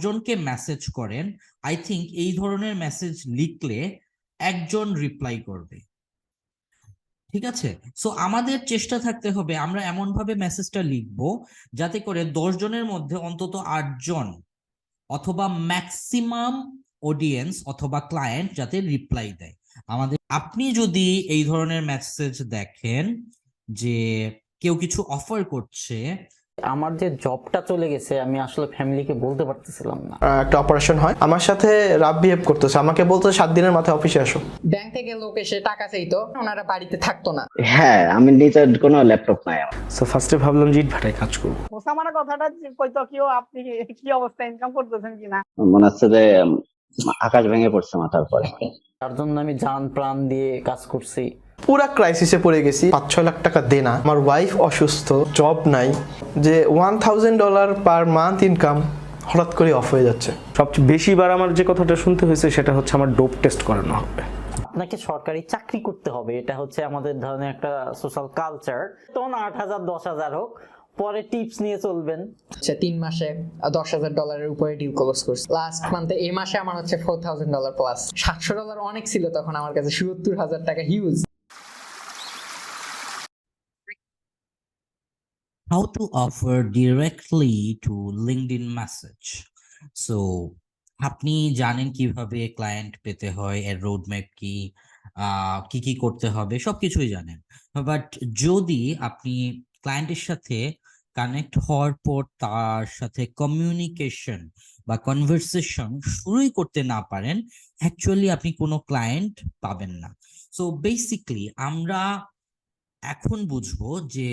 জনকে মেসেজ করেন I think এই ধরনের মেসেজ লিখলে একজন রিপ্লাই করবে। ঠিক আছে? সো আমাদের চেষ্টা থাকতে হবে, আমরা এমন ভাবে মেসেজটা লিখব যাতে করে জনের মধ্যে অন্তত আটজন অথবা ম্যাক্সিমাম অডিয়েন্স অথবা ক্লায়েন্ট যাতে রিপ্লাই দেয়। আমাদের, আপনি যদি এই ধরনের মেসেজ দেখেন যে কেউ কিছু অফার করছে আমার যে জবটা চলে গেছে আমি আসলে ফ্যামিলিকে বলতে পারতেছিলাম না। একটা অপারেশন হয়। আমার সাথে রাব বিহেভ করতেছে। আমাকে বলতো সাত দিনের মাথায় অফিসে আসো। ব্যাংক থেকে লোক এসে টাকা চাইতো ওনারা বাড়িতে থাকতো না। হ্যাঁ আমি নিজের কোনো ল্যাপটপ নাই আমার। সো ফার্স্টে ভাবলাম যে ইট ভাটায় কাজ করব। ওসামার কথাটা কইতো কিও আপনি কি অবস্থা ইনকাম করতেছেন কিনা? মনে হচ্ছে যে আকাশ ভেঙে পড়ছে মাথার পরে তার জন্য আমি জান প্রাণ দিয়ে কাজ করছি। পুরা ক্রাইসিসে পড়ে গেছি পাঁচ ছয় লাখ টাকা দেনা আমার ওয়াইফ অসুস্থ জব নাই যে one thousand dollar per month income হঠাৎ করে অফ হয়ে যাচ্ছে। সবচেয়ে বেশি বার আমার যে কথাটা শুনতে হয়েছে সেটা হচ্ছে আমার ডোপ টেস্ট করানো হবে। আপনাকে সরকারি চাকরি করতে হবে এটা হচ্ছে আমাদের ধরনের একটা সোশ্যাল কালচার তখন আট হাজার দশ হাজার হোক পরে টিপস নিয়ে চলবেন। সে তিন মাসে দশ হাজার ডলারের উপরে ডিল ক্লোজ করছে। লাস্ট মান্থে এই মাসে আমার হচ্ছে ফোর থাউজেন্ড ডলার প্লাস সাতশো ডলার অনেক ছিল তখন আমার কাছে সত্তর হাজার টাকা huge how to offer directly to LinkedIn message. So, আপনি জানেন কীভাবে ক্লায়েন্ট পেতে হয়, এর রোডম্যাপ কি কি কি করতে হবে, সবকিছুই জানেন বাট যদি আপনি ক্লায়েন্টের সাথে কানেক্ট হওয়ার পর তার সাথে কমিউনিকেশন বা কনভারসেশন শুরুই করতে না পারেন অ্যাকচুয়ালি আপনি কোনো ক্লায়েন্ট পাবেন না সো বেসিকলি আমরা এখন বুঝব যে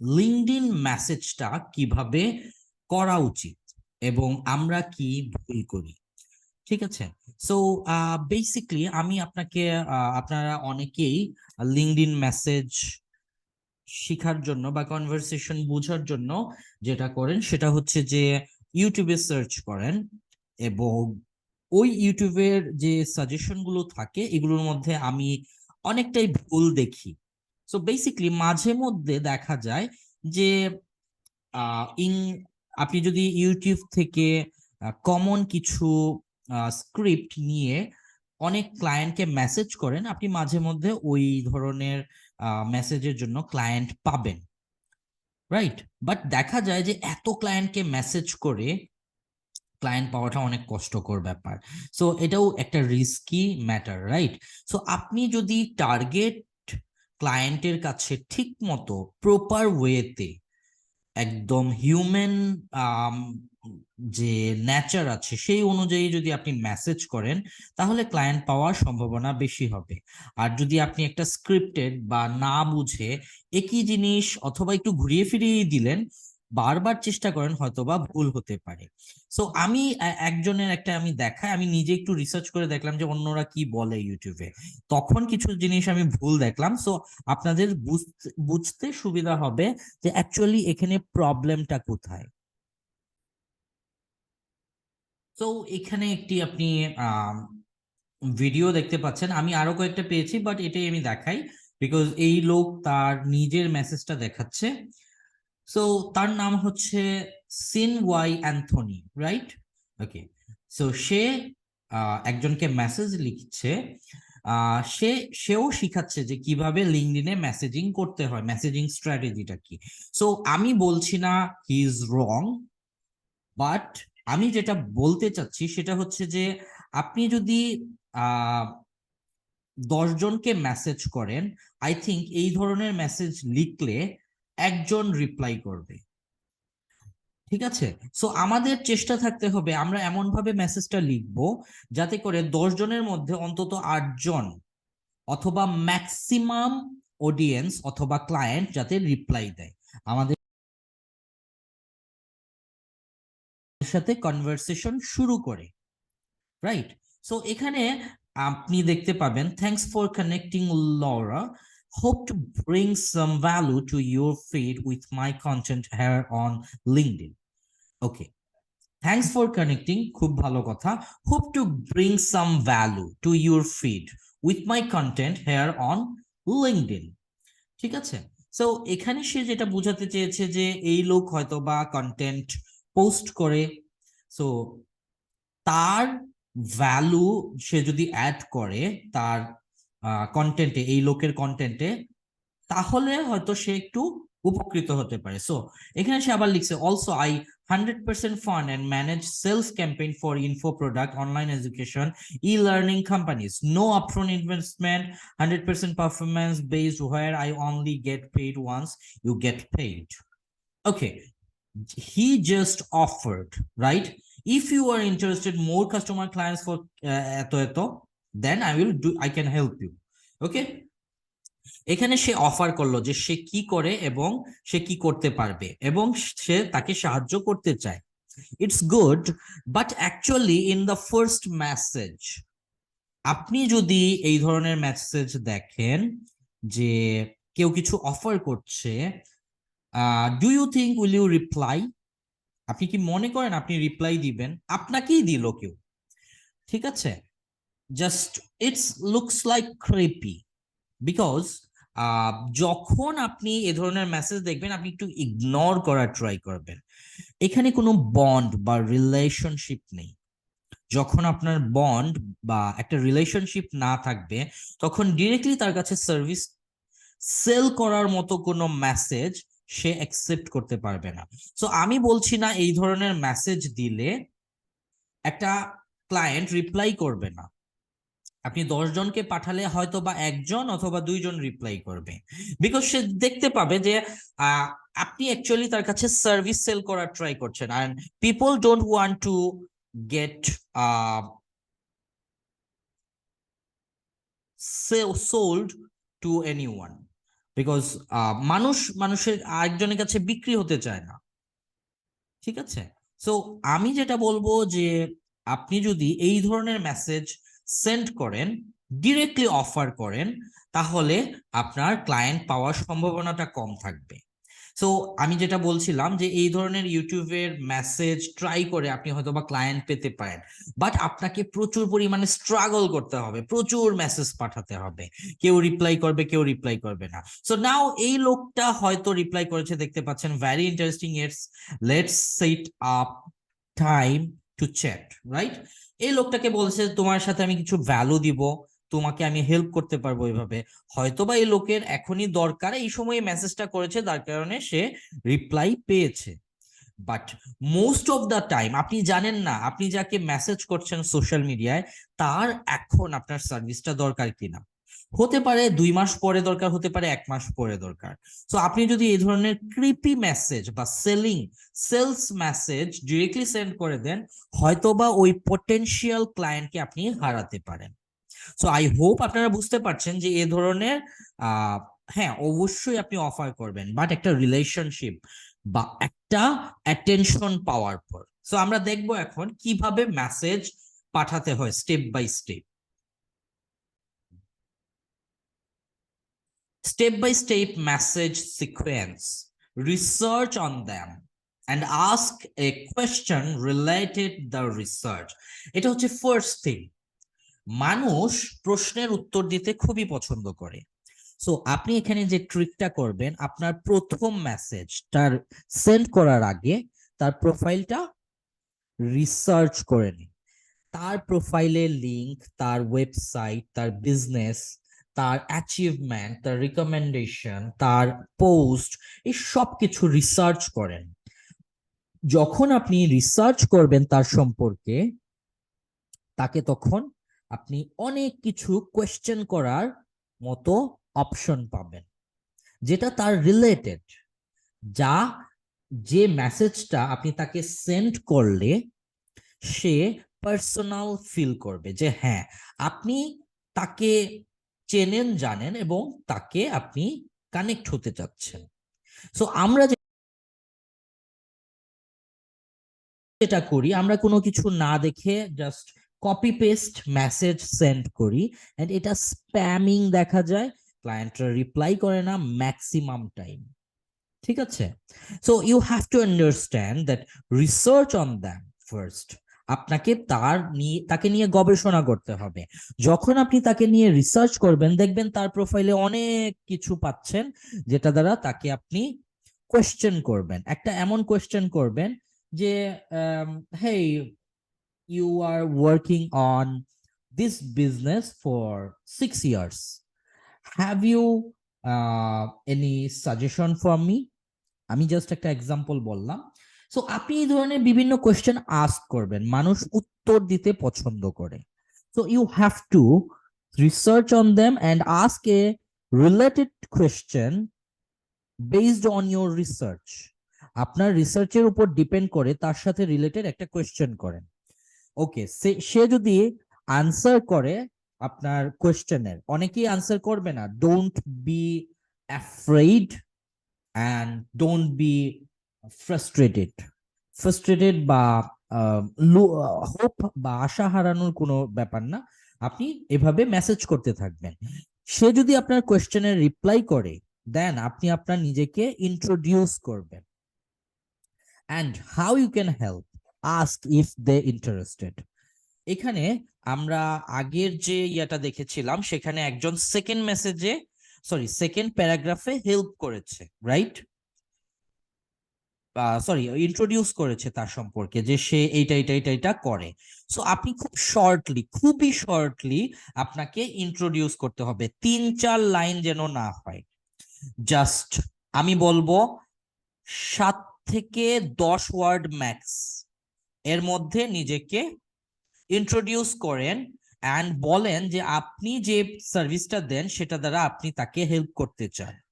লিঙ্কডইন মেসেজটা কীভাবে করা উচিত এবং আমরা কি ভুল করি? ঠিক আছে? সো বেসিকলি আমি আপনাকে আপনারা অনেকেই লিঙ্কডইন মেসেজ শেখার জন্য বা কনভারসেশন বোঝার জন্য যেটা করেন সেটা হচ্ছে যে ইউটিউবে সার্চ করেন এবং ওই ইউটিউবের যে সাজেশনগুলো থাকে এগুলোর মধ্যে আমি অনেকটাই ভুল দেখি। সো বেসিকলি মাঝে মধ্যে দেখা যায় যে ইং, আপনি যদি ইউটিউব থেকে কমন কিছু স্ক্রিপ্ট নিয়ে অনেক ক্লায়েন্টকে মেসেজ করেন, আপনি মাঝে মধ্যে ওই ধরনের মেসেজের জন্য ক্লায়েন্ট পাবেন। রাইট বাট দেখা যায় যে এত ক্লায়েন্টকে মেসেজ করে ক্লায়েন্ট পাওয়াটা অনেক কষ্টকর ব্যাপার। সো এটাও একটা রিস্কি ম্যাটার রাইট সো আপনি যদি টার্গেট ক্লায়েন্টের কাছে ঠিক মতো প্রপার ওয়েতে একদম হিউম্যান যে নেচার আছে, সেই অনুযায়ী যদি আপনি মেসেজ করেন, তাহলে ক্লায়েন্ট পাওয়ার সম্ভাবনা বেশি হবে। আর যদি আপনি একটা স্ক্রিপ্টেড বা না বুঝে একই জিনিস অথবা একটু ঘুরিয়ে ফিরিয়ে দিলেন, বারবার চেষ্টা করেন, হয়তোবা ভুল হতে পারে। সো আমি একজনের একটা আমি দেখাই, আমি নিজে একটু রিসার্চ করে দেখলাম যে অন্যরা কি বলে ইউটিউবে তখন কিছু জিনিস আমি ভুল দেখলাম। সো আপনাদের বুঝতে সুবিধা হবে যে অ্যাকচুয়ালি এখানে প্রবলেমটা কোথায়। তো এখানে একটি আপনি ভিডিও দেখতে পাচ্ছেন। আমি আরও কয়েকটা পেয়েছি বাট এটাই আমি দেখাই। বিকজ এই লোক তার নিজের মেসেজটা দেখাচ্ছে। সো তার নাম হচ্ছে Sean Y Anthony right okay so সে একজনকে মেসেজ লিখছে সে, সেও শিখাচ্ছে যে কীভাবে লিঙ্কডইনে মেসেজিং করতে হয় মেসেজিং স্ট্র্যাটেজিটা কি। সো আমি বলছি না হি ইজ রং বাট আমি যেটা বলতে চাচ্ছি সেটা হচ্ছে যে আপনি যদি আহ দশ জনকে মেসেজ করেন আই থিংক এই ধরনের মেসেজ লিখলে একজন রিপ্লাই করবে। ঠিক আছে? সো আমাদের চেষ্টা থাকতে হবে, আমরা এমন ভাবে মেসেজটা লিখব যাতে করে দশ জনের মধ্যে অন্তত আটজন অথবা ম্যাক্সিমাম অডিয়েন্স অথবা ক্লায়েন্ট যাতে রিপ্লাই দেয়। আমাদের সাথে কনভারসেশন শুরু করে রাইট সো এখানে আপনি দেখতে পাবেন thanks for connecting Laura hope to bring some value to your feed with my content here on LinkedIn. Okay. Thanks for connecting. খুব ভালো কথা. Hope to bring some value to your feed with my content here on LinkedIn. ঠিক আছে? So এখানে সে যেটা বোঝাতে চেয়েছে যে এই লোক হয়তো বা কন্টেন্ট পোস্ট করে সো তার ভ্যালু সে যদি অ্যাড করে তার কন্টেন্টে এই লোকের কন্টেন্টে তাহলে হয়তো সে একটু উপকৃত হতে পারে। সো এখানে সে আবার লিখছে also I hundred percent fund and manage sales campaign for info product online education e learning companies no upfront investment hundred percent performance based where I only get paid once you get paid okay he just offered right? If you are interested more customer clients for uh, eto then i will do, i can help you. Okay? এখানে সে offer করল যে সে কি করে এবং সে কি করতে পারবে এবং সে তাকে সাহায্য করতে চায়। It's good but actually in the first message আপনি যদি এই ধরনের মেসেজ দেখেন যে কেউ কিছু অফার করছে do you think will you reply আপনি কি মনে করেন আপনি রিপ্লাই দিবেন? আপনাকেই দিল কেউ। ঠিক আছে? Just it's looks like creepy because যখন আপনি এ ধরনের মেসেজ দেখবেন, আপনি একটু ইগনোর করার ট্রাই করবেন। এখানে কোনো বন্ড বা রিলেশনশিপ নেই। যখন আপনার বন্ড বা একটা রিলেশনশিপ না থাকবে, তখন ডিরেক্টলি তার কাছে সার্ভিস সেল করার মতো কোনো মেসেজ সে অ্যাকসেপ্ট করতে পারবে না। সো আমি বলছি না এই ধরনের মেসেজ দিলে একটা ক্লায়েন্ট রিপ্লাই করবে না। আপনি জনকে পাঠালে হয়তো বা একজন অথবা দুইজন রিপ্লাই করবে। বিকজ সে দেখতে পাবে যে আপনি অ্যাকচুয়ালি তার কাছে সার্ভিস সেল করার ট্রাই করছেন। আর people don't want to get sold to anyone because মানুষ, মানুষের আরেকজনের কাছে বিক্রি হতে চায় না। ঠিক আছে? সো আমি যেটা বলব যে, আপনি যদি এই ধরনের মেসেজ সেন্ড করেন ডিরেক্টলি অফার করেন, তাহলে আপনার ক্লায়েন্ট পাওয়ার সম্ভাবনাটা কম থাকবে। সো আমি যেটা বলছিলাম যে এই ধরনের ইউটিউবের মেসেজ ট্রাই করে আপনি হয়তো বা ক্লায়েন্ট পেতে পারেন। বাট আপনাকে প্রচুর পরিমাণে স্ট্রাগল করতে হবে, প্রচুর মেসেজ পাঠাতে হবে। কেউ রিপ্লাই করবে, কেউ রিপ্লাই করবে না। সো নাও এই লোকটা হয়তো রিপ্লাই করেছে, দেখতে পাচ্ছেন very interesting it's let's set up time to chat right এই লোকটাকে বলছে, তোমার সাথে আমি কিছু ভ্যালু দিব, তোমাকে আমি হেল্প করতে পারব এইভাবে হয়তোবা এই লোকের এখনই দরকার, এই সময় মেসেজটা করেছে তার কারণে সে রিপ্লাই পেয়েছে। But most of the time আপনি জানেন না, আপনি যাকে মেসেজ করছেন সোশ্যাল মিডিয়ায় তার এখন আপনার সার্ভিসটা দরকার কিনা। হতে পারে দুই মাস পরে দরকার, হতে পারে এক মাস পরে দরকার। তো আপনি যদি এই ধরনের ক্রিপি মেসেজ বা selling sales message directly send করে দেন, হয়তোবা ওই পটেনশিয়াল ক্লায়েন্টকে আপনি হারাতে পারেন। সো আই হোপ আপনারা বুঝতে পারছেন যে এ ধরনের হ্যাঁ অবশ্যই আপনি অফার করবেন বাট একটা রিলেশনশিপ বা একটা অ্যাটেনশন পাওয়ার পর। সো আমরা দেখব এখন কীভাবে মেসেজ পাঠাতে হয় step by step step by step message sequence, research on them, and ask a question related the research. এটা হচ্ছে ফার্স্ট থিং মানুষ প্রশ্নের উত্তর দিতে খুবই পছন্দ করে। সো আপনি এখানে যে ট্রিকটা করবেন, আপনার প্রথম মেসেজ তার সেন্ড করার আগে তার প্রোফাইলটা রিসার্চ করে নিন। তার প্রোফাইলের লিংক তার ওয়েবসাইট তার বিজনেস তার অ্যাচিভমেন্ট তার রিকমেন্ডেশন তার পোস্ট এই সব কিছু রিসার্চ করেন। যখন আপনি রিসার্চ করবেন তার সম্পর্কে, তাকে তখন আপনি অনেক কিছু কোয়েশ্চেন করার মতো অপশন পাবেন, যেটা তার রিলেটেড যা যে মেসেজটা আপনি তাকে সেন্ড করলে সে পার্সোনাল ফিল করবে যে হ্যাঁ আপনি তাকে চেনেন, জানেন এবং তাকে আপনি কানেক্ট হতে চাচ্ছেন। সো আমরা যেটা করি, আমরা কোনো কিছু না দেখে just copy paste message send করি এন্ড এটা স্প্যামিং দেখা যায় ক্লায়েন্টরা রিপ্লাই করে না ম্যাক্সিমাম টাইম ঠিক আছে? So you have to understand that research on them first আপনাকে তার নিয়ে তাকে নিয়ে গবেষণা করতে হবে। যখন আপনি তাকে নিয়ে রিসার্চ করবেন দেখবেন তার প্রোফাইলে অনেক কিছু পাচ্ছেন যেটা দ্বারা তাকে আপনি কোয়েশ্চেন করবেন। একটা এমন কোয়েশ্চেন করবেন যে hey you are working on business for six years. Have you uh, any suggestion for me? আমি জাস্ট একটা এক্সাম্পল বললাম। সো আপনি এই ধরনের বিভিন্ন কোয়েশ্চেন আস্ক করবেন। মানুষ উত্তর দিতে পছন্দ করে। So you have to research on them and ask a related question based on your research আপনার রিসার্চের উপর ডিপেন্ড করে তার সাথে রিলেটেড একটা কোয়েশ্চেন করেন। ওকে সে যদি আনসার করে আপনার কোয়েশ্চেনের অনেকেই আনসার করবে না। Don't be afraid and don't be frustrated frustrated বা হোপ বা আশা হারানোর কোনো ব্যাপার না। আপনি এভাবে মেসেজ করতে থাকবেন। সে যদি আপনার কোয়েশ্চেনের রিপ্লাই করে দেন আপনি আপনার নিজেকে ইন্ট্রোডিউস করবেন। And how you can help ask if they interested এখানে আমরা আগের যে ইয়াটা দেখেছিলাম, সেখানে একজন সেকেন্ড মেসেজে সরি সেকেন্ড প্যারাগ্রাফে হেল্প করেছে রাইট সরি ইন্ট্রোডিউস করেছে তার সম্পর্কে যে সে এইটা এইটা এইটা এটা করে। সো আপনি খুব শর্টলি খুবই শর্টলি আপনাকে ইন্ট্রোডিউস করতে হবে। তিন, চার লাইন যেন না হয়। জাস্ট আমি বলব, সাত থেকে দশ ওয়ার্ড ম্যাক্স এর মধ্যে নিজেকে ইন্ট্রোডিউস করেন অ্যান্ড বলেন যে আপনি যে সার্ভিসটা দেন, সেটা দ্বারা আপনি তাকে হেল্প করতে চান।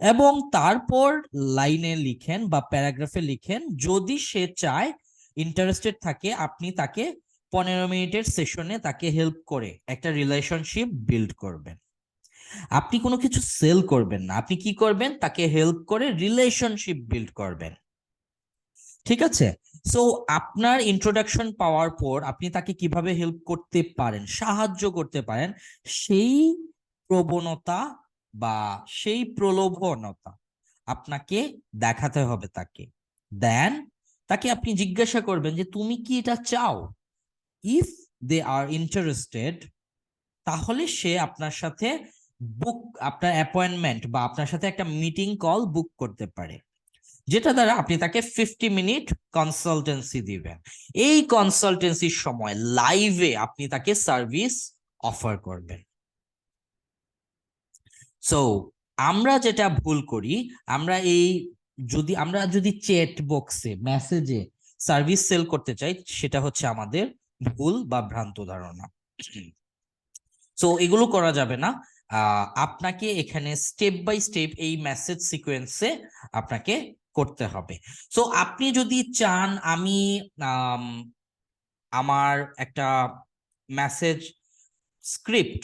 এবং তারপর লাইনে লিখেন বা প্যারাগ্রাফে লিখেন, যদি সে চায় ইন্টারেস্টেড থাকে, আপনি তাকে পনেরো মিনিটের সেশনে তাকে হেল্প করে একটা রিলেশনশিপ বিল্ড করবেন। আপনি কোনো কিছু সেল করবেন না। আপনি কি করবেন? তাকে হেল্প করে রিলেশনশিপ বিল্ড করবেন। ঠিক আছে? সো আপনার ইন্ট্রোডাকশন পাওয়ার পর আপনি তাকে কীভাবে হেল্প করতে পারেন, সাহায্য করতে পারেন, সেই প্রবণতা বা সেই প্রলোভনতা আপনাকে দেখাতে হবে তাকে। দেন তাকে আপনি জিজ্ঞাসা করবেন যে, তুমি কি এটা চাও? ইফ দে আর ইন্টারেস্টেড তাহলে সে আপনার সাথে বুক আপনার অ্যাপয়েন্টমেন্ট বা আপনার সাথে একটা মিটিং কল বুক করতে পারে। যেটা দ্বারা আপনি তাকে ফিফটি মিনিট কনসালটেন্সি দিবেন। এই কনসালটেন্সির সময় লাইভে আপনি তাকে সার্ভিস অফার করবেন। সো আমরা যেটা ভুল করি, আমরা এই যদি, আমরা যদি চ্যাট বক্সে মেসেজে সার্ভিস সেল করতে চাই, সেটা হচ্ছে আমাদের ভুল বা ভ্রান্ত ধারণা। সো এগুলো করা যাবে না। আপনাকে এখানে স্টেপ বাই স্টেপ এই মেসেজ সিকোয়েন্সে আপনাকে করতে হবে। সো আপনি যদি চান আমি আমার একটা মেসেজ স্ক্রিপ্ট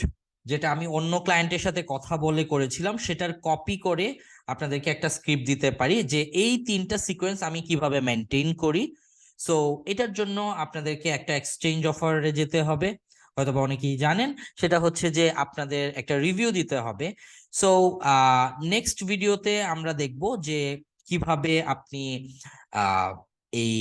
যেটা আমি অন্য ক্লায়েন্টের সাথে কথা বলে করেছিলাম, সেটার কপি করে আপনাদেরকে একটা স্ক্রিপ্ট দিতে পারি যে এই তিনটা সিকোয়েন্স আমি কীভাবে মেনটেন করি। সো এটার জন্য আপনাদেরকে একটা এক্সচেঞ্জ অফারে যেতে হবে। হয়তো বা অনেকেই জানেন, সেটা হচ্ছে যে আপনাদের একটা রিভিউ দিতে হবে। সো নেক্সট ভিডিওতে আমরা দেখব যে কীভাবে আপনি এই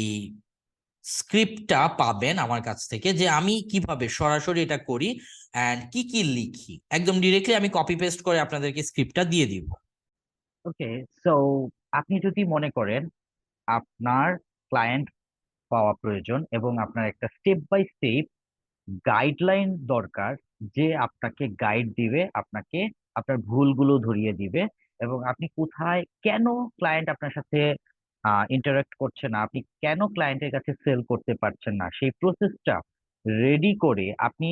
স্ক্রিপ্টটা পাবেন আমার কাছ থেকে যে আমি কীভাবে সরাসরি এটা করি অ্যান্ড কি কি লিখি। একদম ডিরেক্টলি আমি কপি পেস্ট করে আপনাদেরকে স্ক্রিপ্টটা দিয়ে দিব। ওকে সো আপনি যদি মনে করেন আপনার ক্লায়েন্ট পাওয়া প্রয়োজন এবং আপনার একটা স্টেপ বাই স্টেপ গাইডলাইন দরকার যে আপনাকে গাইড দিবে, আপনাকে আপনার ভুলগুলো ধরিয়ে দিবে এবং আপনি কোথায় কেন ক্লায়েন্ট আপনার সাথে ইন্টারাক্ট করছে না। আপনি কেন ক্লায়েন্টের কাছে সেল করতে পারছেন না? সেই প্রসেসটা রেডি করে আপনি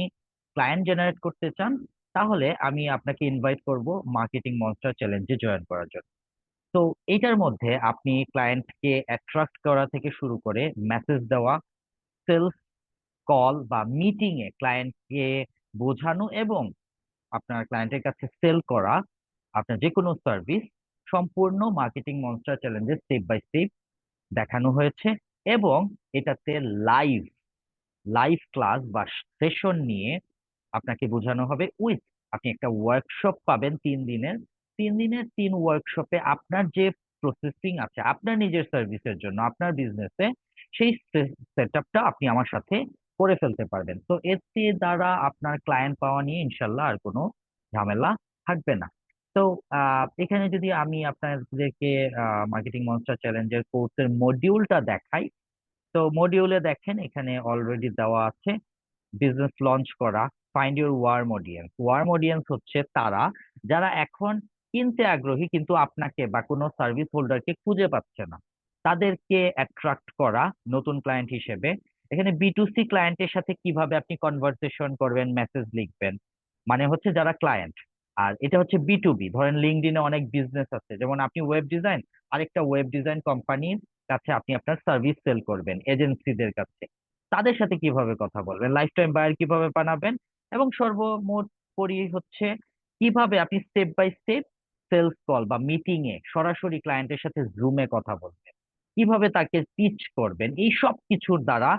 ক্লায়েন্ট জেনারেট করতে চান, তাহলে আমি আপনাকে ইনভাইট করব মার্কেটিং মনস্টার চ্যালেঞ্জে জয়েন করার জন্য। তো এইটার মধ্যে আপনি ক্লায়েন্টকে অ্যাট্রাক্ট করা থেকে শুরু করে মেসেজ দেওয়া সেলস কল বা মিটিং এ ক্লায়েন্টকে বোঝানো এবং আপনার ক্লায়েন্টের কাছে সেল করা, আপনার যে কোনো সার্ভিস সম্পূর্ণ মার্কেটিং মনস্টার চ্যালেঞ্জে স্টেপ বাই স্টেপ দেখানো হয়েছে এবং এটাতে লাইভ লাইভ ক্লাস বা সেশন নিয়ে আপনাকে বোঝানো হবে উইথ আপনি একটা ওয়ার্কশপ পাবেন তিন দিনের। তিন দিনের তিন ওয়ার্কশপে আপনার যে প্রসেসিং আছে, আপনার নিজের সার্ভিসের জন্য, আপনার বিজনেসে সেই সেট আপটা আপনি আমার সাথে করে ফেলতে পারবেন। তো এতে দ্বারা আপনার ক্লায়েন্ট পাওয়া নিয়ে ইনশাল্লাহ আর কোনো ঝামেলা থাকবে না। তো এখানে যদি আমি আপনাদেরকে মার্কেটিং মনস্টার চ্যালেঞ্জের কোর্সের মডিউলটা দেখাই, তো মডিউলে দেখেন, এখানে অলরেডি দেওয়া আছে বিজনেস লঞ্চ করা find your warm audience warm audience হচ্ছে তারা যারা এখন কিনতে আগ্রহী কিন্তু আপনাকে বা কোনো সার্ভিস হোল্ডারকে খুঁজে পাচ্ছে না। তাদেরকে অ্যাট্রাক্ট করা নতুন ক্লায়েন্ট হিসেবে। এখানে বি টু সি ক্লায়েন্টের সাথে কীভাবে আপনি কনভারসেশন করবেন মেসেজ লিখবেন মানে হচ্ছে যারা ক্লায়েন্ট আর এটা হচ্ছে বি টু বি ধরেন লিঙ্কডিনে অনেক বিজনেস আছে। যেমন আপনি ওয়েব ডিজাইন আরেকটা ওয়েব ডিজাইন কোম্পানির কাছে আপনি আপনার সার্ভিস সেল করবেন এজেন্সিদের কাছে। তাদের সাথে কীভাবে কথা বলবেন? লাইফ টাইম বায়ার কীভাবে বানাবেন? এবং সর্বমোট পরি হচ্ছে কীভাবে আপনি step by step sales call বা মিটিং এ সরাসরি ক্লায়েন্টের সাথে জুমে কথা বলবেন। কীভাবে তাকে পিচ করবেন? এই সব কিছুর দ্বারা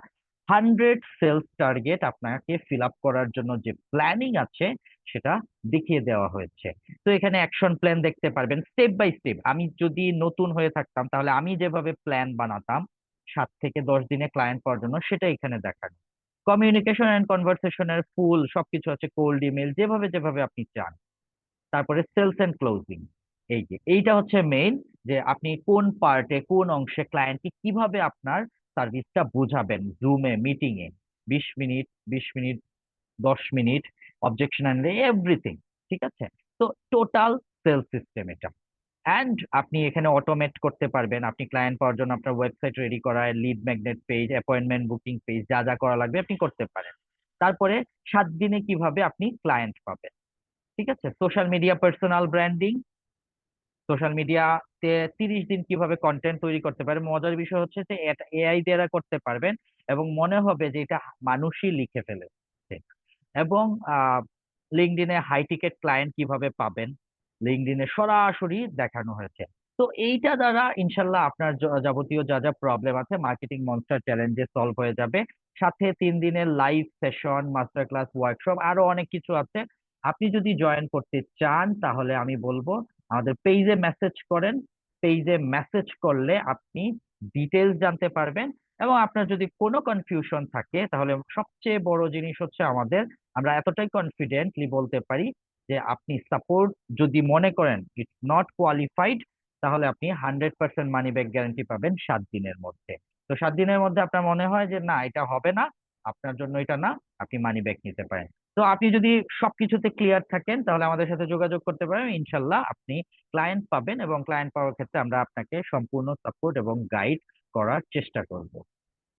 হান্ড্রেড সেলস টার্গেট আপনাকে ফিল আপ করার জন্য যে প্ল্যানিং আছে সেটা দেখিয়ে দেওয়া হয়েছে। তো এখানে অ্যাকশন প্ল্যান দেখতে পারবেন স্টেপ বাই স্টেপ আমি যদি নতুন হয়ে থাকতাম, তাহলে আমি যেভাবে প্ল্যান বানাতাম, সাত থেকে দশ দিনে ক্লায়েন্ট পাওয়ার জন্য, সেটা এখানে দেখানো। কমিউনিকেশন অ্যান্ড কনভারসেশনের ফুল সবকিছু আছে কোল্ড ইমেল যেভাবে যেভাবে আপনি চান। তারপরে সেলস এন্ড ক্লোজিং এই যে, এইটা হচ্ছে মেইন যে আপনি কোন পার্টে কোন অংশে ক্লায়েন্টকে কীভাবে আপনার সার্ভিসটা বোঝাবেন জুমে মিটিং এ। বিশ মিনিট বিশ মিনিট, দশ মিনিট অবজেকশন আনলে এভরিথিং ঠিক আছে? তো টোটাল সেল সিস্টেম এটা। অ্যান্ড আপনি এখানে অটোমেট করতে পারবেন। আপনি ক্লায়েন্ট পাওয়ার জন্য আপনার ওয়েবসাইট রেডি করা lead magnet page appointment booking page যা যা করা লাগবে আপনি করতে পারেন। তারপরে সাত দিনে কীভাবে আপনি ক্লায়েন্ট পাবেন, ঠিক আছে? Social media personal branding social মিডিয়াতে তিরিশ দিন কীভাবে কন্টেন্ট তৈরি করতে পারে মজার বিষয় হচ্ছে যে এআই দ্বারা করতে পারবেন এবং মনে হবে যে এটা মানুষই লিখে ফেলেছে। এবং লিঙ্কডিনে হাই টিকেট ক্লায়েন্ট কীভাবে পাবেন? লিঙ্কডিনে সরাসরি দেখানো হয়েছে। তো এইটা দ্বারা ইনশাল্লাহ আপনার যাবতীয় যা যা প্রবলেম আছে মার্কেটিং মনস্টার চ্যালেঞ্জে সলভ হয়ে যাবে। সাথে তিন দিনের live session master class workshop আরও অনেক কিছু আছে। আপনি যদি জয়েন করতে চান, তাহলে আমি বলব, আমাদের পেজে মেসেজ করেন। পেজে মেসেজ করলে আপনি ডিটেলস জানতে পারবেন। এবং আপনার যদি কোনো কনফিউশন থাকে, তাহলে সবচেয়ে বড় জিনিস হচ্ছে আমাদের, আমরা এতটাই কনফিডেন্টলি বলতে পারি যে আপনি সাপোর্ট যদি মনে করেন ইটস নট কোয়ালিফাইড তাহলে আপনি hundred percent money back guarantee পাবেন সাত দিনের মধ্যে। তো সাত দিনের মধ্যে আপনার মনে হয় যে না, এটা হবে না, আপনার জন্য এটা না, আপনি মানি ব্যাক নিতে পারেন। তো আপনি যদি সবকিছুতে ক্লিয়ার থাকেন, তাহলে আমাদের সাথে যোগাযোগ করতে পারেন, ইনশাল্লাহ আপনি ক্লায়েন্ট পাবেন এবং ক্লায়েন্ট পাওয়ার ক্ষেত্রে আমরা আপনাকে সম্পূর্ণ সাপোর্ট এবং গাইড করার চেষ্টা করব।